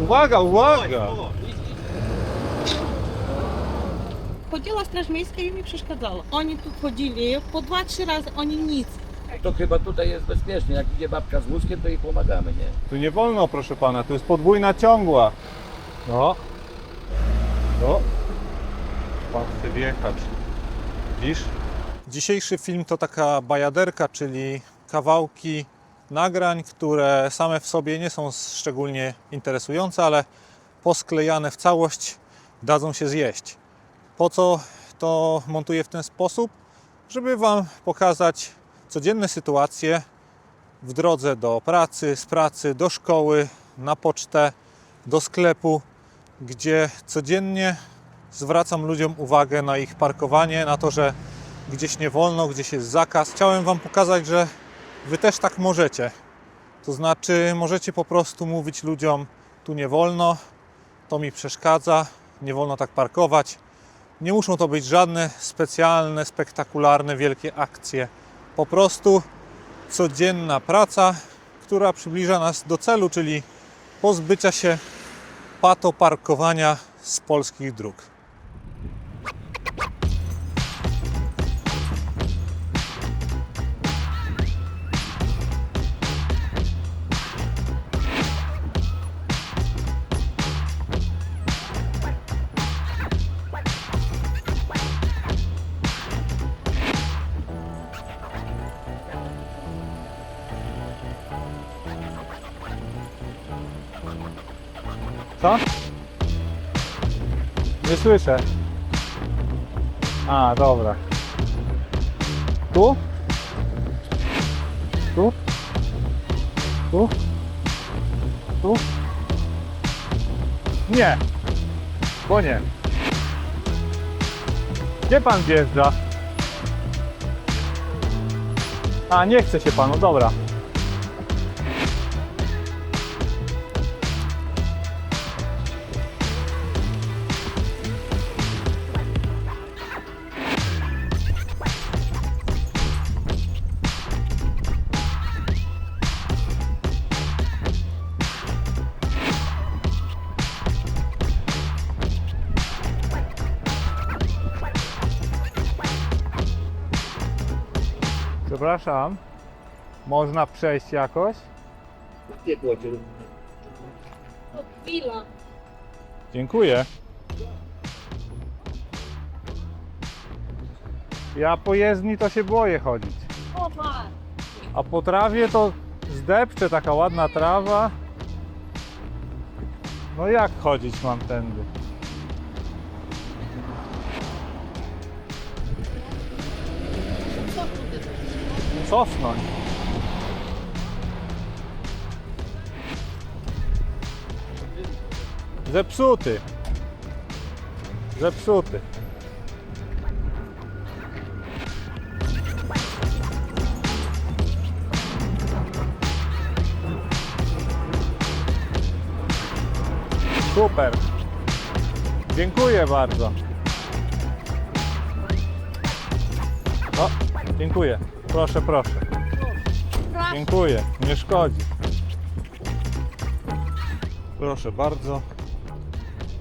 Uwaga, uwaga! Chodziła straż miejska i mi przeszkadzała. Oni tu chodzili po dwa, trzy razy, oni nic. To chyba tutaj jest bezpiecznie. Jak idzie babka z wózkiem, to jej pomagamy, nie? Tu nie wolno, proszę pana, tu jest podwójna ciągła. No. No. Pan chce wjechać. Widzisz? Dzisiejszy film to taka bajaderka, czyli kawałki nagrań, które same w sobie nie są szczególnie interesujące, ale posklejane w całość dadzą się zjeść. Po co to montuję w ten sposób? Żeby Wam pokazać codzienne sytuacje w drodze do pracy, z pracy do szkoły, na pocztę, do sklepu, gdzie codziennie zwracam ludziom uwagę na ich parkowanie, na to, że gdzieś nie wolno, gdzieś jest zakaz. Chciałem Wam pokazać, że Wy też tak możecie. To znaczy, możecie po prostu mówić ludziom: tu nie wolno, to mi przeszkadza, nie wolno tak parkować. Nie muszą to być żadne specjalne, spektakularne, wielkie akcje. Po prostu codzienna praca, która przybliża nas do celu, czyli pozbycia się patoparkowania z polskich dróg. Słyszę. A, dobra. Tu? Tu? Tu? Tu? Nie. Bo nie. Gdzie pan wjeżdża? A, nie chce się panu, dobra. Przepraszam. Można przejść jakoś? Nie płocie. Chwila. Dziękuję. Ja po jezdni to się boję chodzić. Ma. A po trawie to zdepcze taka ładna trawa. No jak chodzić mam tędy? Cofnąć. Zepsuty. Zepsuty. Super. Dziękuję bardzo. O, dziękuję. Proszę, proszę. Dziękuję, nie szkodzi. Proszę bardzo.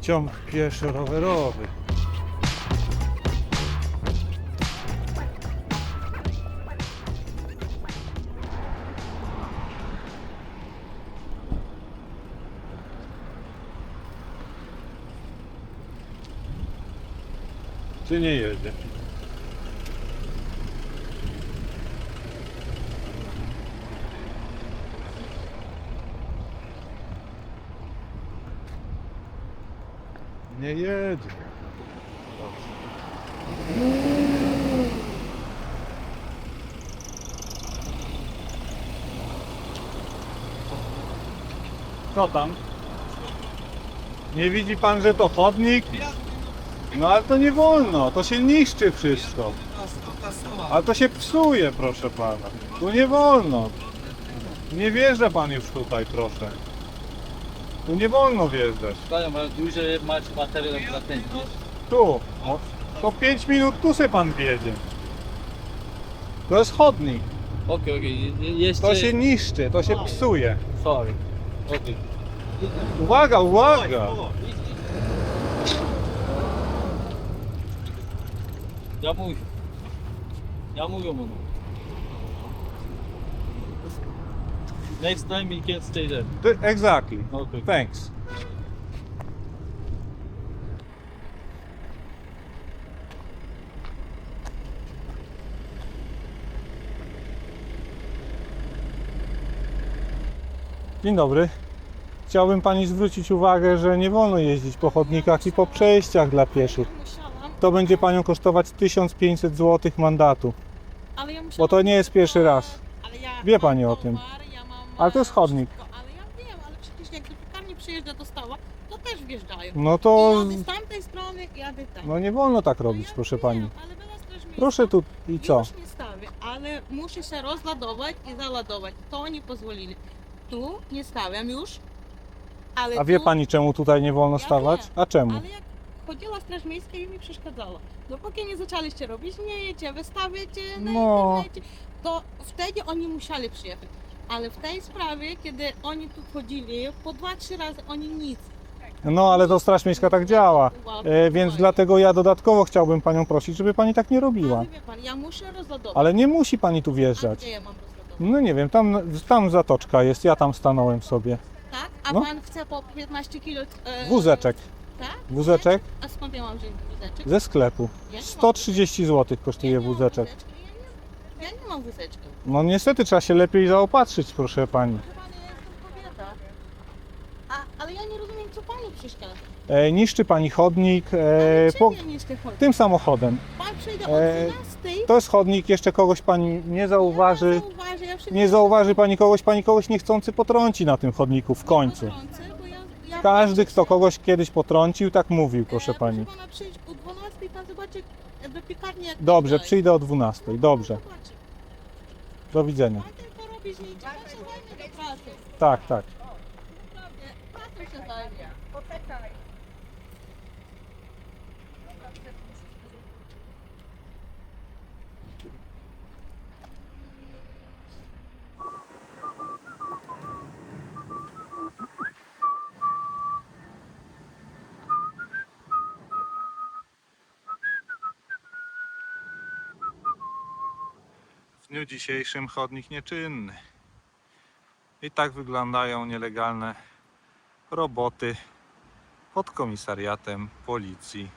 Ciąg pieszo-rowerowy. Czy nie jedzie? Nie jedzie. Co tam? Nie widzi pan, że to chodnik? No ale to nie wolno, to się niszczy wszystko. Ale to się psuje, proszę pana. Tu nie wolno. Nie wjeżdża pan już tutaj, proszę. Tu nie wolno wjeżdżać. Panie, masz duży masz materiał na ten. Tu. O, To 5 minut tu se pan wjedzie. To jest chodnik. Okej, okej, je- jeszcze... To się niszczy, to się psuje. Sorry. Okej. Uwaga, uwaga! Ja mówię. Ja mówię mu. Next time you can stay there. Ty- Exactly. Okay. Thanks. Dzień dobry. Chciałbym Pani zwrócić uwagę, że nie wolno jeździć po chodnikach i po przejściach dla pieszych. Musiałam, To będzie Panią kosztować 1500 zł mandatu. ale ja musiałam... Bo to nie jest pierwszy raz. Ale ja Wie pani o tym. Ale to jest chodnik. wszystko, Ale ja wiem, ale przecież jak do piekarni przyjeżdża dostała, to też wjeżdżają. No I to... jadę z tamtej strony, jadę tam. No nie wolno tak No robić, ja proszę wiem, Pani. Ale była straż miejska. Proszę tu i co? Już nie stawię, ale muszę się rozładować i załadować. To nie pozwolili. Tu nie stawiam już, ale A wie tu, Pani czemu tutaj nie wolno Ja stawać? wiem. A czemu? Ale jak chodziła straż miejska i mi przeszkadzała. Dopóki nie zaczęliście robić, nie jecie, wystawiacie na No. internecie, to wtedy oni musieli przyjechać. Ale w tej sprawie, kiedy oni tu chodzili, po dwa, trzy razy oni nic. No ale to Straż Miejska tak działa. E, więc dlatego ja dodatkowo chciałbym Panią prosić, żeby Pani tak nie robiła. Ale wie pan, ja muszę rozładować. Ale nie musi Pani tu A wjeżdżać. gdzie ja mam rozładować? No nie wiem, tam, tam zatoczka jest, ja tam stanąłem sobie. Tak? A No. pan chce po 15 kilo... E, Wózeczek. Tak? Wózeczek A skąd ja mam wziąć wózeczek? ze sklepu. Ja nie mam 130 zł kosztuje wózeczek. wózeczka, Ja nie, mam wózeczka. No niestety trzeba się lepiej zaopatrzyć, proszę Pani. Pana, ja jestem kobieta. A, ale ja nie rozumiem, co pani przeszkadza. E, niszczy Pani chodnik e, czym ja nie chcę chodzić? tym samochodem. Pan przyjdzie e, o 12. To jest chodnik, jeszcze kogoś Pani nie zauważy. Ja zauważę, ja Nie zauważy Pani kogoś, Pani kogoś niechcący potrąci na tym chodniku w końcu. Bo ja, ja Każdy, kto kogoś kiedyś potrącił, tak mówił, E, proszę Pani. Proszę pana, przyjdź o 12 i pan zobaczy e, do piekarni jak Dobrze, przyjdę o 12. Dobrze, Zobaczy. Do widzenia. Pan tylko do pracy. Tak, tak. Dniu dzisiejszym chodnik nieczynny. I tak wyglądają nielegalne roboty pod komisariatem policji.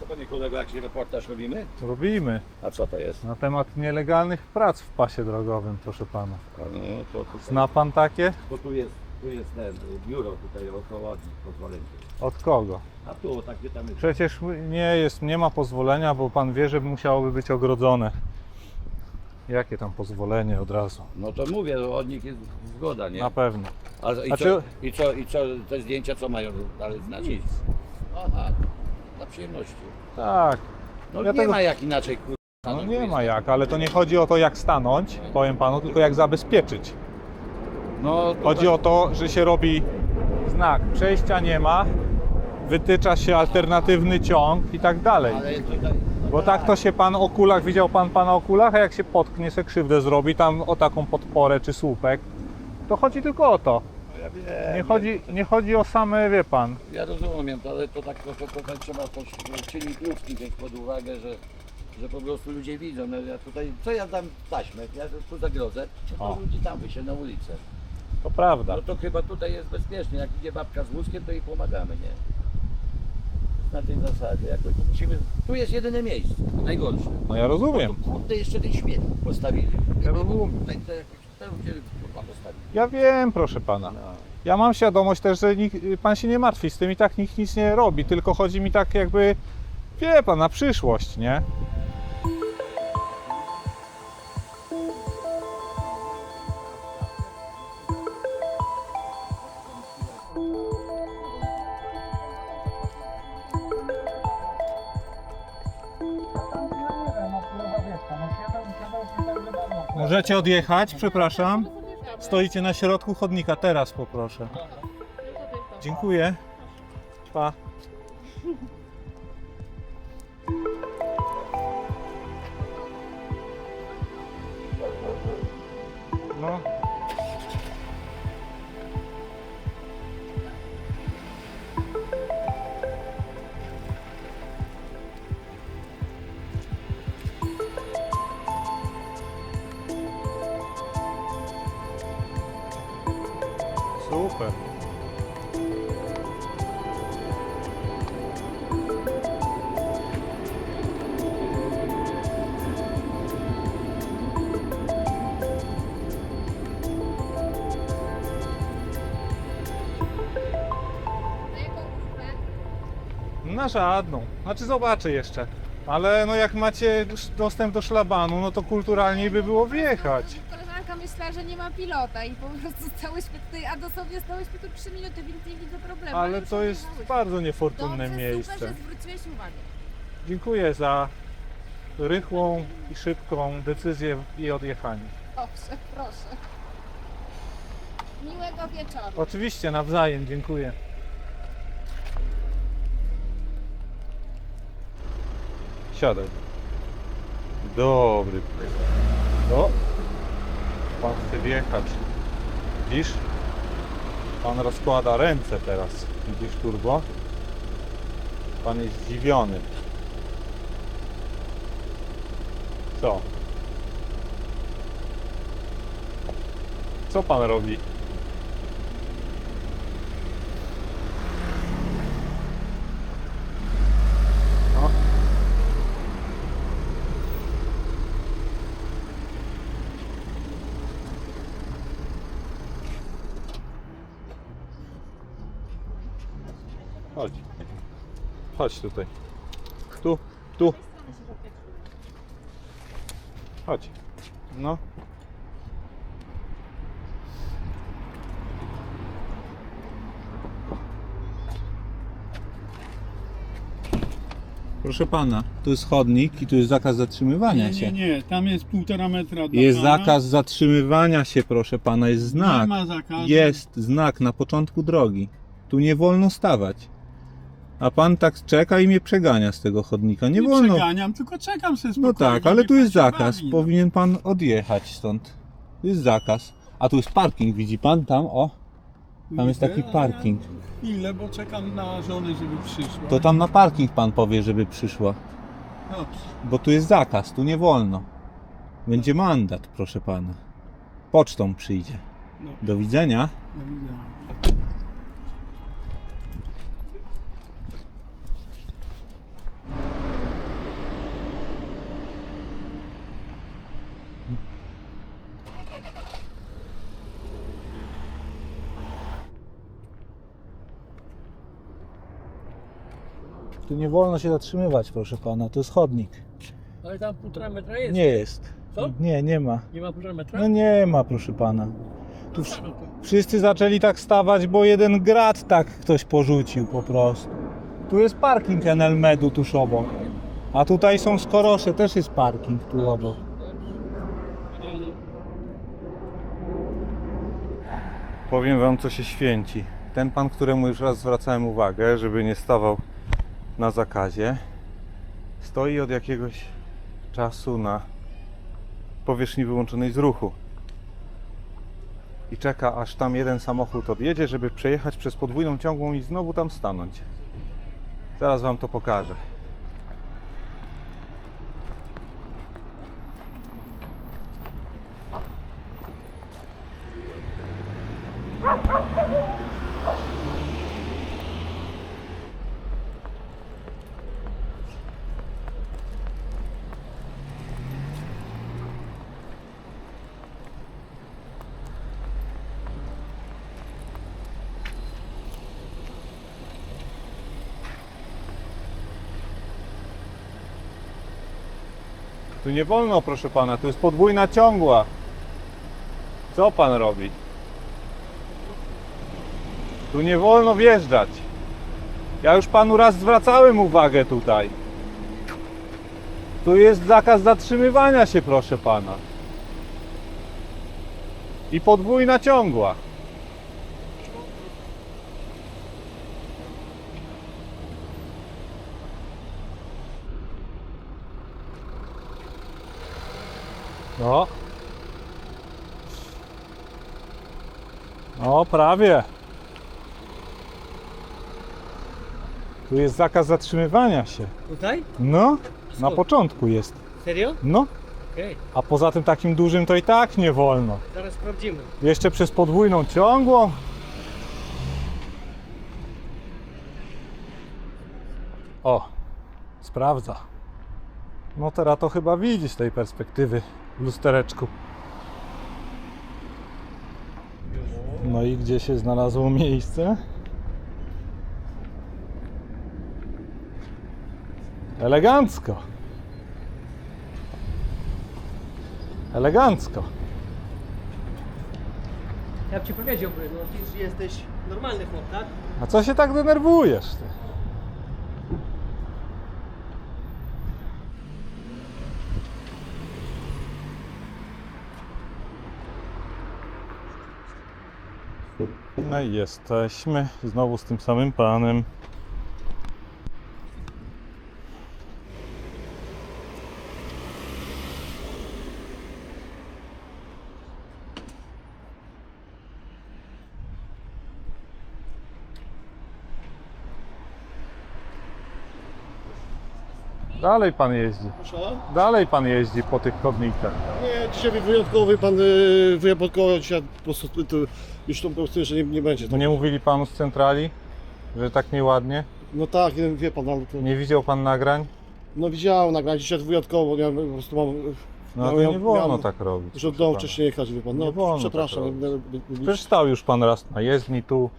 Co panie kolego, jakiś reportaż robimy? Robimy A co to jest? na temat nielegalnych prac w pasie drogowym, proszę pana. No, to, to, Zna pan takie? bo tu jest, tu jest ten, biuro tutaj około pozwolenia. Od kogo? A tu takie tam jest. Przecież nie jest, nie ma pozwolenia, bo pan wie, że musiałoby być ogrodzone. Jakie tam pozwolenie od razu? No to mówię, że od nich jest zgoda, nie? Na pewno. A, i, A co, czy- i, co, I co, te zdjęcia co mają dalej znaczyć? Aha, dla przyjemności. Tak. No Ja nie tego- ma jak inaczej, kur... No nie ma jak, ale to nie chodzi o to jak stanąć, powiem panu, tylko jak zabezpieczyć. No, to Chodzi o to, że się robi znak, przejścia nie ma, wytycza się alternatywny ciąg i tak dalej. Ale tutaj, no Bo tak to się pan o kulach, widział pan pana o kulach, a jak się potknie, se krzywdę zrobi tam o taką podporę czy słupek, to chodzi tylko o to. Ja wiem, Nie chodzi, nie chodzi o same, wie pan. Ja rozumiem, ale to tak trochę to, trzeba też czynnik ludzki wziąć pod uwagę, że, że po prostu ludzie widzą. No ja tutaj, co ja dam taśmę, ja tu zagrodzę, to O. ludzi tam wyjdzie na ulicę. To prawda. No to chyba tutaj jest bezpiecznie, jak idzie babka z wózkiem, to jej pomagamy, nie? Na tej zasadzie, jakoś to musimy, tu jest jedyne miejsce, najgorsze. No ja rozumiem. Tu kurde jeszcze ten śmietnik postawili. Ja rozumiem. Tutaj to jakoś, to gdzie kurwa postawili. Ja wiem, proszę pana. No. Ja mam świadomość też, że nikt, pan się nie martwi z tym i tak nikt nic nie robi, tylko chodzi mi tak jakby, wie pan, na przyszłość, nie? Możecie odjechać, przepraszam. Stoicie na środku chodnika, teraz poproszę. Dziękuję. Pa. No. Na żadną. Znaczy zobaczę jeszcze. Ale no jak macie dostęp do szlabanu, no to kulturalniej by było wjechać. Koleżanka myślała, że nie ma pilota i po prostu stałyśmy tutaj, a dosłownie stałyśmy tu 3 minuty, więc nie widzę problemu. Ale to jest bardzo niefortunne Dobrze, miejsce. Super, że zwróciłeś uwagę. Dziękuję za rychłą i szybką decyzję i odjechanie. Dobrze, proszę. Miłego wieczoru. Oczywiście, nawzajem, dziękuję. Siadaj. Dobry. O, pan chce wjechać. Widzisz? Pan rozkłada ręce teraz. Widzisz turbo? Pan jest zdziwiony. Co? Co pan robi? No. Chodź. Chodź tutaj. Tu, tu. Chodź. No. Proszę pana, tu jest chodnik i tu jest zakaz zatrzymywania Nie, się. nie, nie, tam jest półtora metra dla Jest pana. zakaz zatrzymywania się, proszę pana, jest Nie znak. ma zakazu. Jest znak na początku drogi. Tu nie wolno stawać. A pan tak czeka i mnie przegania z tego chodnika. Nie, Nie wolno. przeganiam, tylko czekam sobie No spokojnie. tak, ale niech tu pan jest się zakaz. bawi, no. Powinien pan odjechać stąd. Tu jest zakaz. A tu jest parking, widzi pan tam? O, tam jest taki a parking. Ja chwilę, bo czekam na żonę, żeby przyszła. To tam na parking pan powie, żeby przyszła. Dobrze. Bo tu jest zakaz, tu nie wolno. Będzie mandat, proszę pana. Pocztą przyjdzie. No. Do widzenia. Do widzenia. Tu nie wolno się zatrzymywać, proszę pana. To jest chodnik. Ale tam półtora metra jest. Nie jest. Co? Nie, nie ma. Nie ma półtora metra? No nie ma, proszę pana. Tu wsz- wszyscy zaczęli tak stawać, bo jeden grat tak ktoś porzucił po prostu. Tu jest parking Enelmedu tuż obok. A tutaj są skorosze, też jest parking tu obok. Powiem wam, co się święci. Ten pan, któremu już raz zwracałem uwagę, żeby nie stawał na zakazie, stoi od jakiegoś czasu na powierzchni wyłączonej z ruchu. I czeka, aż tam jeden samochód odjedzie, żeby przejechać przez podwójną ciągłą i znowu tam stanąć. Zaraz wam to pokażę. Tu nie wolno, proszę pana, tu jest podwójna ciągła. Co pan robi? Tu nie wolno wjeżdżać. Ja już panu raz zwracałem uwagę tutaj. Tu jest zakaz zatrzymywania się, proszę pana. I podwójna ciągła. O, prawie. Tu jest zakaz zatrzymywania się. Tutaj? No, na początku jest. Serio? No, a poza tym takim dużym to i tak nie wolno. zaraz sprawdzimy. Jeszcze przez podwójną ciągłą. O, sprawdza. No teraz to chyba widzi z tej perspektywy w lustereczku. No i gdzie się znalazło miejsce? Elegancko. Elegancko. Ja bym ci powiedziałby, no ty jesteś normalny chłop, tak? A co się tak denerwujesz ty? No i jesteśmy znowu z tym samym panem. Dalej pan jeździ. Proszę? Dalej pan jeździ po tych chodnikach. Nie, dzisiaj wyjątkowy pan y, wyjątkowo dzisiaj po prostu to, już to po prostu, że nie, nie będzie. To nie mówili panu z centrali, że tak nieładnie? No tak, nie, wie pan, ale to, Nie widział pan nagrań? no widziałem nagranie dzisiaj wyjątkowo, ja po prostu mam, No miał- nie wolno miałem- tak robić. że od proszę domu pana. wcześniej jechać, wie pan. Nie No wolno przepraszam. tak no, Przecież stał już pan raz na jezdni tu,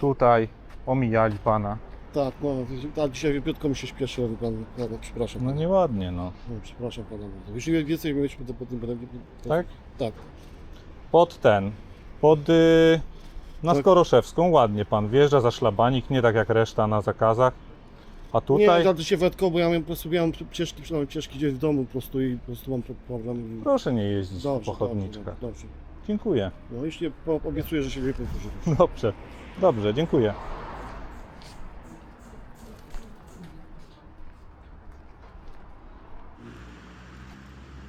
tutaj, omijali pana. Tak, no, tak, dzisiaj wyjątkowo mi się śpieszyło, wie pan, no, no, przepraszam. No nieładnie no. No, przepraszam pana. bardzo. Nie więcej mieliśmy to po tym będę. Tak? Tak. Pod ten, pod... Y, na Tak. Skoroszewską ładnie pan wjeżdża za szlabanik, nie tak jak reszta na zakazach. A Nie, tutaj... ja dzisiaj wyjątkowo, bo ja miałem po prostu miałem ciężki, przynajmniej ciężki dzień w domu po prostu i po prostu mam problem. Proszę nie jeździć Dobrze, po dobrze, chodniczkach. dobrze. Dziękuję. No nie po, obiecuję, że się nie powtórzy. Dobrze, dobrze, dziękuję.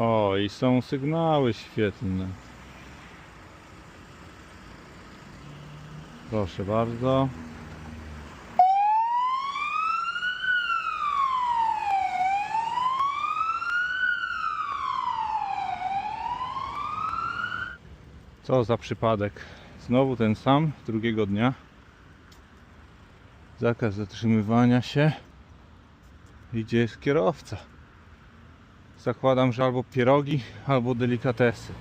O, i są sygnały świetlne. Proszę bardzo. Co za przypadek. Znowu ten sam, drugiego dnia. Zakaz zatrzymywania się. I Gdzie jest kierowca? Zakładam, że albo pierogi, albo delikatesy.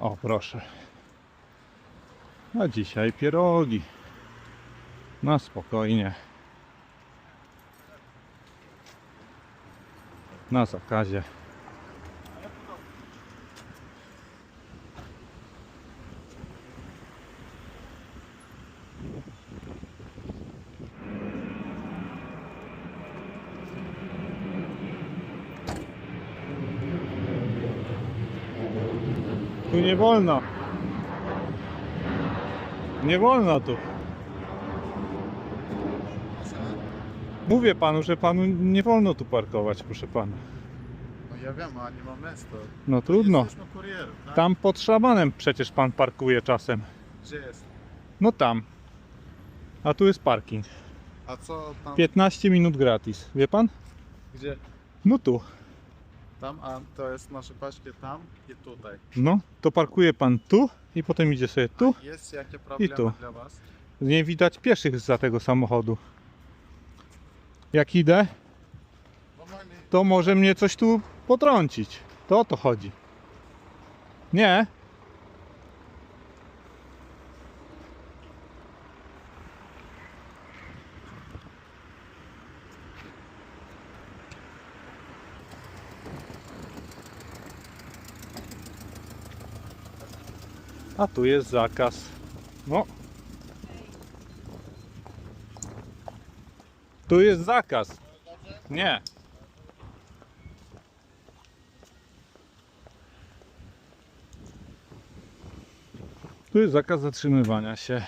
O, proszę. A dzisiaj pierogi. Na spokojnie. Na zakazie. Tu nie wolno. Nie wolno tu. Mówię panu, że panu nie wolno tu parkować, proszę pana. No ja wiem, a nie ma miejsca. No trudno. Jesteśmy kurierem, tak? Tam pod szlabanem przecież pan parkuje czasem. Gdzie jest? No tam. A tu jest parking. A co tam? 15 minut gratis. Wie pan? Gdzie? No tu. Tam, a to jest nasze paczki tam i tutaj. No, to parkuje pan tu i potem idzie sobie tu. Jest jakie problemy tu. dla was? Nie widać pieszych za tego samochodu. Jak idę, to może mnie coś tu potrącić. To o to chodzi. Nie. A tu jest zakaz. No. Tu jest zakaz. Nie. Tu jest zakaz zatrzymywania się.